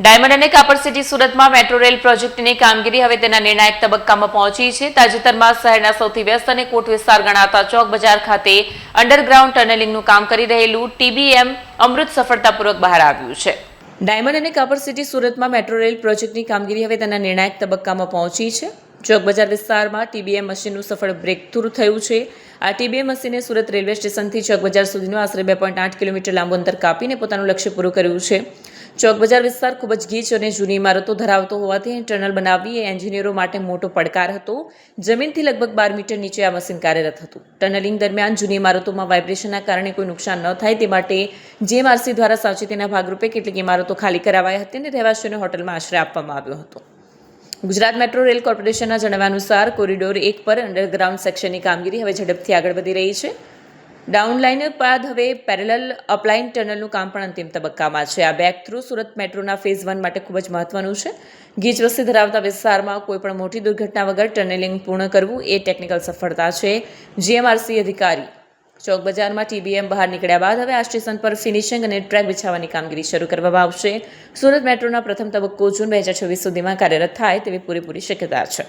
Diamond અને કાપડ city સુરતમાં મેટ્રો રેલ પ્રોજેક્ટની કામગીરી હવે તેના નિર્ણાયક તબક્કામાં પહોંચી છે. તાજેતરમાં શહેરના સૌથી વ્યસ્ત અને કોટ વિસ્તાર ગણાતા ચોક બજાર ખાતે અંડરગ્રાઉન્ડ ટનલિંગનું કામ કરી રહેલું ટીબીએમ અમૃત સફળતાપૂર્વક બહાર આવ્યું છે. ડાયમંડ અને કાપડ સિટી સુરતમાં મેટ્રો રેલ પ્રોજેક્ટની કામગીરી હવે તેના નિર્ણાયક તબક્કામાં પહોંચી છે. ચોક બજાર વિસ્તારમાં ટીબીએમ મશીનનું સફળ બ્રેકથ્રુ થયું છે. આ ટીબીએમ મશીને સુરત રેલવે સ્ટેશનથી ચોક બજાર સુધીનું આશરે બે પોઈન્ટ આઠ કિલોમીટર લાંબુ અંતર કાપીને પોતાનું લક્ષ્ય પૂરું કર્યું છે. ચોક બજાર વિસ્તાર ખૂબ જ ગીચ અને જૂની ઇમારતો ધરાવતો હોવાથી ટનલ બનાવવી એ એન્જિનિયરો માટે મોટો પડકાર હતો. જમીનથી લગભગ બાર મીટર નીચે આ મશીન કાર્યરત હતું. ટનલિંગ દરમિયાન જૂની ઇમારતોમાં વાઇબ્રેશનના કારણે કોઈ નુકસાન ન થાય તે માટે જેએમઆરસી દ્વારા સાવચેતીના ભાગરૂપે કેટલીક ઇમારતો ખાલી કરાવાઈ હતી અને રહેવાસીઓને હોટલમાં આશ્રય આપવામાં આવ્યો હતો. ગુજરાત મેટ્રો રેલ કોર્પોરેશનના જણાવ્યા અનુસાર કોરિડોર એક પર અંડરગ્રાઉન્ડ સેક્શનની કામગીરી હવે ઝડપથી આગળ વધી રહી છે. ડાઉનલાઇન બાદ હવે પેરેલલ અપલાઇન ટનલનું કામ પણ અંતિમ તબક્કામાં છે. આ બેક થ્રુ સુરત મેટ્રોના ફેઝ વન માટે ખૂબ જ મહત્વનું છે. ગીચ વસ્તી ધરાવતા વિસ્તારમાં કોઈપણ મોટી દુર્ઘટના વગર ટનલિંગ પૂર્ણ કરવું એ ટેકનિકલ સફળતા છે. જીએમઆરસી અધિકારી ચોક બજારમાં ટીબીએમ બહાર નીકળ્યા બાદ હવે આ સ્ટેશન પર ફિનિશિંગ અને ટ્રેક બિછાવવાની કામગીરી શરૂ કરવામાં આવશે. સુરત મેટ્રોના પ્રથમ તબક્કો જૂન બે હજાર છવ્વીસ સુધીમાં કાર્યરત થાય તેવી પૂરેપૂરી શક્યતા છે.